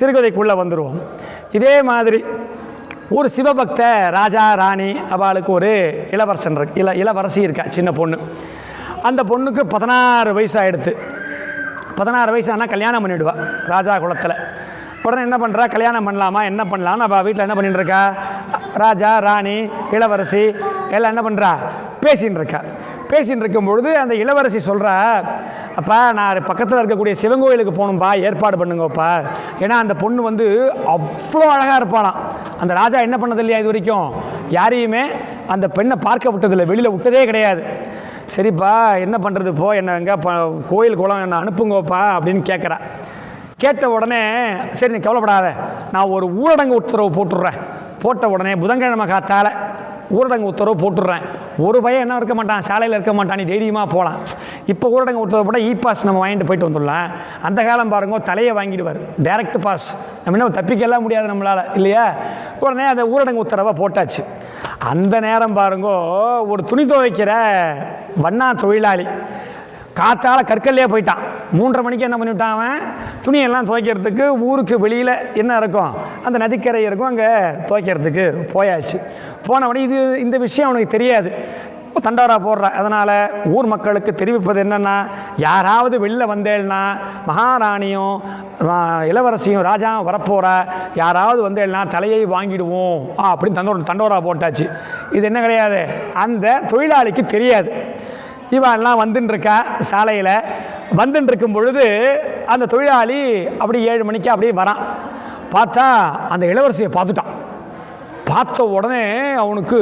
சிறுகதைக்குள்ளே வந்துடுவோம் இதே மாதிரி ஒரு சிவபக்த ராஜா ராணி அவளுக்கு ஒரு இளவரசன் இருக்கு. இள இளவரசி இருக்கா சின்ன பொண்ணு. அந்த பொண்ணுக்கு பதினாறு வயசு ஆகிடுது பதினாறு வயசு ஆனால் கல்யாணம் பண்ணிவிடுவா ராஜா குலத்தில். உடனே என்ன பண்ணுறா கல்யாணம் பண்ணலாமா என்ன பண்ணலான்னு அவள் வீட்டில் என்ன பண்ணிட்டு இருக்கா? ராஜா ராணி இளவரசி எல்லாம் என்ன பண்ணுறா பேசின்னு இருக்கா. பேசின்னு இருக்கும் பொழுது அந்த இளவரசி சொல்கிறா அப்பா நான் பக்கத்தில் இருக்கக்கூடிய சிவன் கோயிலுக்கு போகணும்ப்பா ஏற்பாடு பண்ணுங்கப்பா. ஏன்னா அந்த பொண்ணு வந்து அவ்வளோ அழகாக இருப்பாளாம். அந்த ராஜா என்ன பண்ணது இல்லையா இது வரைக்கும்? யாரையுமே அந்த பெண்ணை பார்க்க விட்டதில்லை வெளியில் விட்டதே கிடையாது. சரிப்பா என்ன பண்ணுறது போ என்ன எங்கே ப கோயில் குளம் என்ன அனுப்புங்கப்பா அப்படின்னு கேட்குறா கேட்ட உடனே சரி நீ கவலைப்படாத நான் ஒரு ஊரடங்கு உத்தரவு போட்டுடுறேன். போட்ட உடனே புதன்கிழமை காத்தால ஊரடங்கு உத்தரவு போட்டுடுறேன். ஒரு பையன் என்ன இருக்க மாட்டான்? சாலையில் இருக்க மாட்டான். நீ தைரியமாக போகலாம் இப்போ ஊரடங்கு உத்தரவு போட்டால் இ பாஸ் நம்ம வாங்கிட்டு போயிட்டு வந்துடலாம். அந்த காலம் பாருங்க தலையை வாங்கிடுவார். டேரக்ட் பாஸ் நம்ம என்ன தப்பிக்கலாம் முடியாது நம்மளால் இல்லையா? உடனே அந்த ஊரடங்கு உத்தரவை போட்டாச்சு. அந்த நேரம் பாருங்கோ ஒரு துணி துவைக்கிற வண்ணா தொழிலாளி காற்றால் கற்கல்லையே போயிட்டான். மூன்றரை மணிக்கு என்ன பண்ணிவிட்டான் அவன்? துணியெல்லாம் துவைக்கிறதுக்கு ஊருக்கு வெளியில் என்ன இருக்கும்? அந்த நதிக்கரை இருக்கும் அங்கே துவைக்கிறதுக்கு போயாச்சு. போனவனே இது இந்த விஷயம் அவனுக்கு தெரியாது. தண்டோரா போடுறா. அதனால் ஊர் மக்களுக்கு தெரிவிப்பது என்னென்னா யாராவது வெளில வந்தேன்னா மகாராணியும் இளவரசியும் ராஜாவும் வரப்போகிறா யாராவது வந்தேன்னா தலையை வாங்கிடுவோம். அப்படின்னு தண்டோரா தண்டோரா போட்டாச்சு. இது என்ன கிடையாது? அந்த தொழிலாளிக்கு தெரியாது. இவெல்லாம் வந்துட்டுருக்கா சாலையில். வந்துட்டுருக்கும் பொழுது அந்த தொழிலாளி அப்படி ஏழு மணிக்கு அப்படியே வரான். பார்த்தா அந்த இளவரசியை பார்த்துட்டான். பார்த்த உடனே அவனுக்கு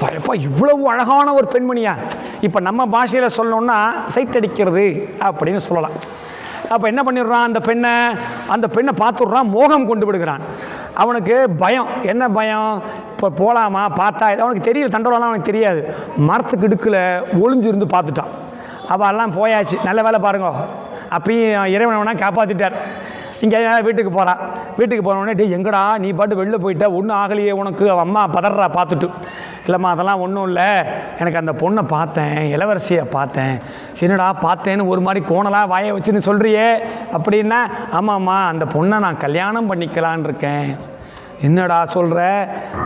பயப்பா இவ்வளவு அழகான ஒரு பெண்மணியா. இப்போ நம்ம பாஷையில் சொல்லணும்னா சைட் அடிக்கிறது அப்படின்னு சொல்லலாம். அப்போ என்ன பண்ணிடுறான் அந்த பெண்ணை அந்த பெண்ணை பார்த்துடுறான் மோகம் கொண்டு விடுகிறான். அவனுக்கு பயம். என்ன பயம்? இப்போ போகலாமா பார்த்தா? அவனுக்கு தெரியல தண்டோரெல்லாம் அவனுக்கு தெரியாது. மரத்துக்கு இடுக்கில் ஒளிஞ்சிருந்து பார்த்துட்டான். அவள் எல்லாம் போயாச்சு. நல்ல வேலை பாருங்க. அப்பயும் இறைவனவனா காப்பாற்றிட்டார் இங்கே வீட்டுக்கு போகிறான் வீட்டுக்கு போன உடனே எங்கடா? நீ பாட்டு வெளில போயிட்ட. ஒன்றும் ஆகலையே உனக்கு. அவன் அம்மா பதறா பார்த்துட்டு. இல்லைம்மா அதெல்லாம் ஒன்றும் இல்லை. எனக்கு அந்த பொண்ணை பார்த்தேன். இளவரசியை பார்த்தேன். என்னடா பார்த்தேன்னு ஒரு மாதிரி கோணலாக வாய வச்சுன்னு சொல்கிறியே அப்படின்னா ஆமாம்மா அந்த பொண்ணை நான் கல்யாணம் பண்ணிக்கலான்னு இருக்கேன். என்னடா சொல்கிற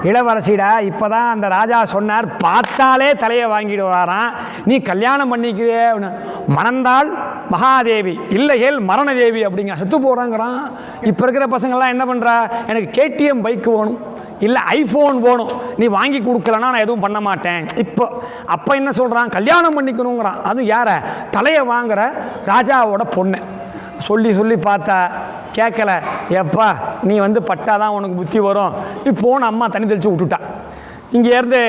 இளவரசிடா இப்போ தான் அந்த ராஜா சொன்னார் பார்த்தாலே தலையை வாங்கிடுவாராம். நீ கல்யாணம் பண்ணிக்கிறே அப்படின்னு. மணந்தால் மகாதேவி இல்லையேல் மரணதேவி அப்படிங்க செத்து போகிறாங்கிறான் இப்போ இருக்கிற பசங்கள்லாம் என்ன பண்ணுறா எனக்கு கேடிஎம் பைக் வேணும் இல்லை ஐஃபோன் வேணும். நீ வாங்கி கொடுக்கலன்னா நான் எதுவும் பண்ண மாட்டேன். இப்போ அப்போ என்ன சொல்கிறான் கல்யாணம் பண்ணிக்கணுங்கிறான். அது யாரை? தலையை வாங்குற ராஜாவோட பொண்ணு. சொல்லி சொல்லி பார்த்தா கேட்கல. எப்பா நீ வந்து பட்டாதான் உனக்கு புத்தி வரும். நீ போன அம்மா தண்ணி தெளித்து விட்டுட்டா. இங்கேருந்து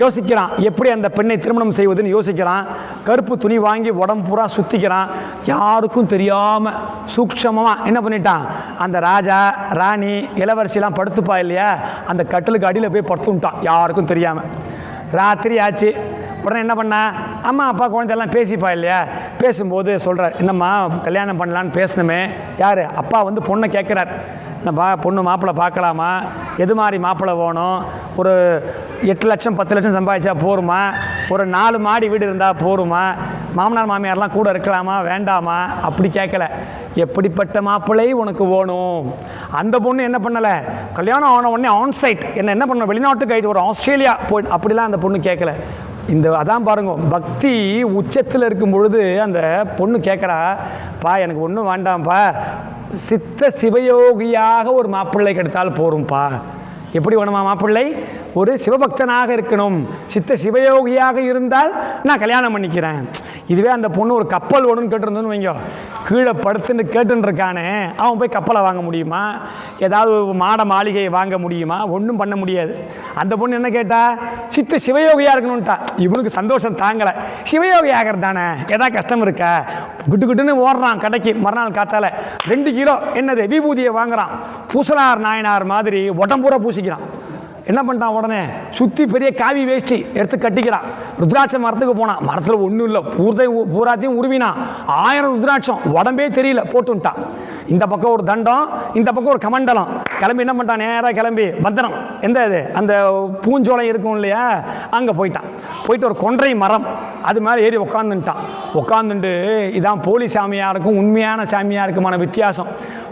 யோசிக்கிறான் எப்படி அந்த பெண்ணை திருமணம் செய்வதுன்னு யோசிக்கிறான். கருப்பு துணி வாங்கி உடம்பு பூரா சுற்றிக்கிறான் யாருக்கும் தெரியாமல் சூக்ஷமமாக என்ன பண்ணிட்டான்? அந்த ராஜா ராணி இளவரசிலாம் படுத்துப்பா இல்லையா? அந்த கட்டிலுக்கு அடியில் போய் படுத்துட்டான் யாருக்கும் தெரியாமல் ராத்திரி ஆச்சு. உடனே என்ன பண்ணா? அம்மா அப்பா குழந்தையெல்லாம் பேசிப்பா இல்லையா? பேசும்போது சொல்கிறார் என்னம்மா கல்யாணம் பண்ணலான்னு பேசணுமே. யார்? அப்பா வந்து பொண்ணை கேட்குறார். நம்ம பொண்ணு மாப்பிள்ளை பார்க்கலாமா? எது மாதிரி மாப்பிள்ளை வேணும்? ஒரு எட்டு லட்சம் பத்து லட்சம் சம்பாதிச்சா போருமா? ஒரு நாலு மாடி வீடு இருந்தால் போருமா? மாமனார் மாமியார்லாம் கூட இருக்கலாமா? வேண்டாமா? அப்படி கேட்கல. எப்படிப்பட்ட மாப்பிள்ளை உனக்கு வேணும்? அந்த பொண்ணு என்ன பண்ணலை? கல்யாணம் ஆன உடனே ஆன்சைட் என்ன என்ன பண்ண வெளிநாட்டுக்கு ஆகிட்டு ஒரு ஆஸ்திரேலியா போய் அப்படிலாம் அந்த பொண்ணு கேட்கல. இந்த அதான் பாருங்க பக்தி உச்சத்தில் இருக்கும் பொழுது அந்த பொண்ணு கேட்குறா பா எனக்கு ஒன்றும் வேண்டாம்ப்பா. சித்த சிவயோகியாக ஒரு மாப்பிள்ளை கிடைத்தால் போரும்ப்பா எப்படி வேணுமா மாப்பிள்ளை? ஒரு சிவபக்தனாக இருக்கணும். சித்த சிவயோகியாக இருந்தால் நான் கல்யாணம் பண்ணிக்கிறேன். இதுவே அந்த பொண்ணு ஒரு கப்பல் வேணும்னு கேட்டிருந்தோன்னு வைங்க. கீழே படுத்துன்னு கேட்டுருக்கானே அவன் போய் கப்பலை வாங்க முடியுமா? ஏதாவது மாட மாளிகையை வாங்க முடியுமா? ஒன்றும் பண்ண முடியாது. அந்த பொண்ணு என்ன கேட்டா சித்த சிவயோகியாக இருக்கணும்ட்டா. இவனுக்கு சந்தோஷம் தாங்கலை. சிவயோகி ஆகிறது தானே ஏதாவது கஷ்டம் இருக்கா? குட்டு குட்டுன்னு ஓடுறான் கடைக்கு மறுநாள் காத்தால. ரெண்டு கிலோ என்னது விபூதியை வாங்குறான். பூசனார் நாயனார் மாதிரி உடம்பூரா பூசிக்கிறான். என்ன பண்ணிட்டான் உடனே? சுற்றி பெரிய காவி வேஷ்டி எடுத்து கட்டிக்கிறான். ருத்ராட்ச மரத்துக்கு போனான். மரத்தில் ஒன்றும் இல்லை. பூரத்தையும் பூராத்தையும் உருவினான். ஆயிரம் ருத்ராட்சம். உடம்பே தெரியல. போட்டுன்ட்டான் இந்த பக்கம் ஒரு தண்டம் இந்த பக்கம் ஒரு கமண்டலம். கிளம்பி என்ன பண்ணிட்டான்? நேராக கிளம்பி பந்தனம் எந்த இது? அந்த பூஞ்சோலை இருக்கும் இல்லையா? அங்கே போயிட்டான். போயிட்டு ஒரு கொன்றை மரம். அது மேலே ஏறி உட்காந்துட்டான் உட்காந்துட்டு இதான் போலி சாமியாருக்கும் உண்மையான சாமியாருக்குமான வித்தியாசம்.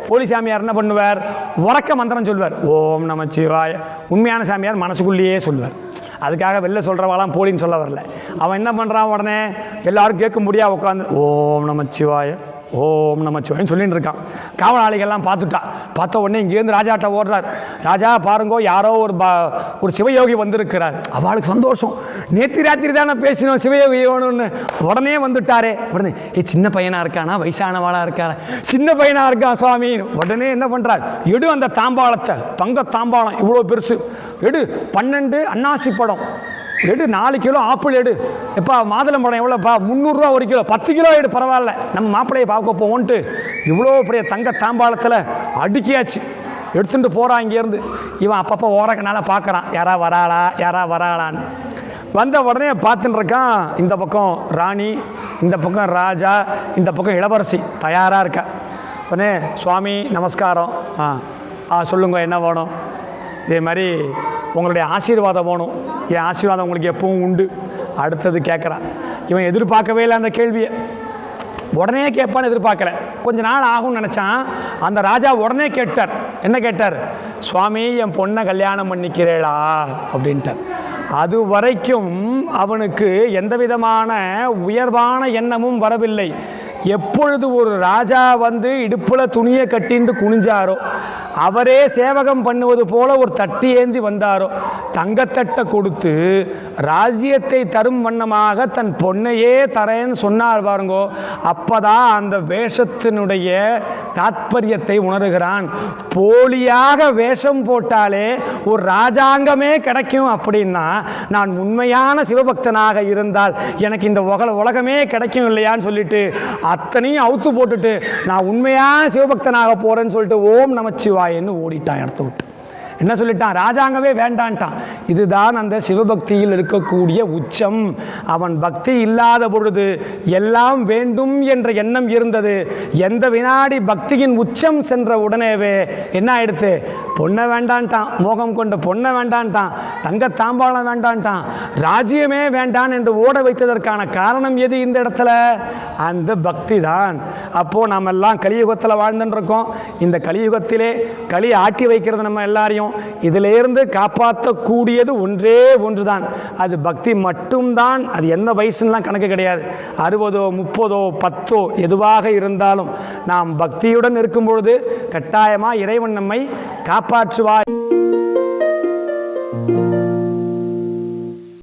போலி சாமியார் என்ன பண்ணுவார்? உறக்க மந்திரம் சொல்வார். ஓம் நமச்சிவாய உண்மையான சாமியார் மனசுக்குள்ளேயே சொல்வார். அதுக்காக வெளில சொல்கிறவாலாம் போலின்னு சொல்ல வரல. அவன் என்ன பண்ணுறான் உடனே? எல்லாரும் கேட்க முடியா உட்காந்து ஓம் நமச்சிவாய ஓம் நமச்சிவாயன்னு சொல்லிட்டு இருக்கான். காவலாளிகள்லாம் பார்த்துட்டா. பார்த்த உடனே இங்கேருந்து ராஜாட்ட ஓடுறார். ராஜா பாருங்கோ யாரோ ஒரு பா ஒரு சிவயோகி வந்திருக்கிறார். அவளுக்கு சந்தோஷம். நேற்று ராத்திரி தானே பேசினோம் சிவயோகி வேணும்னு. உடனே வந்துட்டாரே. உடனே ஏ சின்ன பையனாக இருக்கானா? வயசானவாளாக இருக்காரா சின்ன பையனாக இருக்கான் சுவாமி. உடனே என்ன பண்ணுறார் எடு அந்த தாம்பாளத்தை. தங்க தாம்பாளம் இவ்வளோ பெருசு. எடு. பன்னெண்டு அன்னாசி படம். எடு நாலு கிலோ ஆப்பிள் எடு. எப்பா மாதுளம் பழம் எவ்வளோப்பா? முந்நூறுரூவா ஒரு கிலோ. பத்து கிலோ எடு பரவாயில்ல. நம்ம மாப்பிள்ளையை பார்க்க போவோன்ட்டு இவ்வளோ பெரிய தங்க தாம்பாளத்தில் அடுக்கியாச்சு. எடுத்துகிட்டு போகிறான் இங்கேருந்து இவன் அப்பப்போ ஓரக்கனால பார்க்குறான். யாரா வராளா யாரா வராளான்னு. வந்த உடனே பார்த்துட்டு இருக்கான். இந்த பக்கம் ராணி இந்த பக்கம் ராஜா இந்த பக்கம் இளவரசி. தயாராக இருக்கா. உடனே சுவாமி நமஸ்காரம். ஆ ஆ சொல்லுங்க என்ன வேணும்? இதே மாதிரி உங்களுடைய ஆசீர்வாதம் வேணும். என் ஆசீர்வாதம் உங்களுக்கு எப்பவும் உண்டு. அடுத்தது கேட்குறான். இவன் எதிர்பார்க்கவே இல்லை அந்த கேள்வியை. உடனே கேட்பான்னு எதிர்பார்க்குறேன் கொஞ்ச நாள் ஆகும்னு நினச்சான். அந்த ராஜா உடனே கேட்டார். என்ன கேட்டார்? சுவாமி என் பொண்ணை கல்யாணம் பண்ணிக்கிறேளா? அப்படின்ட்டார். அது வரைக்கும் அவனுக்கு எந்த விதமான உயர்வான எண்ணமும் வரவில்லை. எப்பொழுது ஒரு ராஜா வந்து இடுப்பில் துணியை கட்டின்னு குனிஞ்சாரோ அவரே சேவகம் பண்ணுவது போல ஒரு தட்டி ஏந்தி வந்தாரோ? தங்கத்தட்டை கொடுத்து ராஜ்யத்தை தரும் வண்ணமாக தன் பொண்ணையே தரேன்னு சொன்னார் பாருங்கோ. அப்பதான் அந்த வேஷத்தினுடைய தாத்பரியத்தை உணர்கிறான். போலியாக வேஷம் போட்டாலே ஒரு ராஜாங்கமே கிடைக்கும் அப்படின்னா நான் உண்மையான சிவபக்தனாக இருந்தால் எனக்கு இந்த உகல உலகமே கிடைக்கும் இல்லையான்னு சொல்லிட்டு அத்தனையும் அவுத்து போட்டுட்டு நான் உண்மையான சிவபக்தனாக போறேன்னு சொல்லிட்டு ஓம் நமச்சிவாயன்னு ஓடிட்டான் இடத்த விட்டு. என்ன சொல்லிட்டான்? ராஜாங்கவே வேண்டான்ட்டான். இதுதான் அந்த சிவபக்தியில் இருக்கக்கூடிய உச்சம். அவன் பக்தி இல்லாத பொழுது எல்லாம் வேண்டும் என்ற எண்ணம் இருந்தது. எந்த வினாடி பக்தியின் உச்சம் சென்ற உடனேவே என்ன ஆயிடுத்து? பொண்ணை வேண்டான்ட்டான். மோகம் கொண்ட பொண்ணை வேண்டான்ட்டான். தங்க தாம்பாளம் வேண்டான்ட்டான். ராஜ்யமே வேண்டான் என்று ஓட வைத்ததற்கான காரணம் எது இந்த இடத்துல? அந்த பக்தி தான் அப்போது நாம் எல்லாம் கலியுகத்தில் வாழ்ந்துட்டு இருக்கோம் இந்த கலியுகத்திலே களி ஆட்டி வைக்கிறது நம்ம எல்லாரையும். இதிலிருந்து காப்பாற்றக்கூடியது ஒன்றே ஒன்று தான் அது பக்தி மட்டும்தான். அது எந்த வயசுலாம் கணக்கு கிடையாது. அறுபதோ முப்பதோ பத்தோ எதுவாக இருந்தாலும் நாம் பக்தியுடன் இருக்கும் பொழுது கட்டாயமாக இறைவன் நம்மை காப்பாற்றுவார்.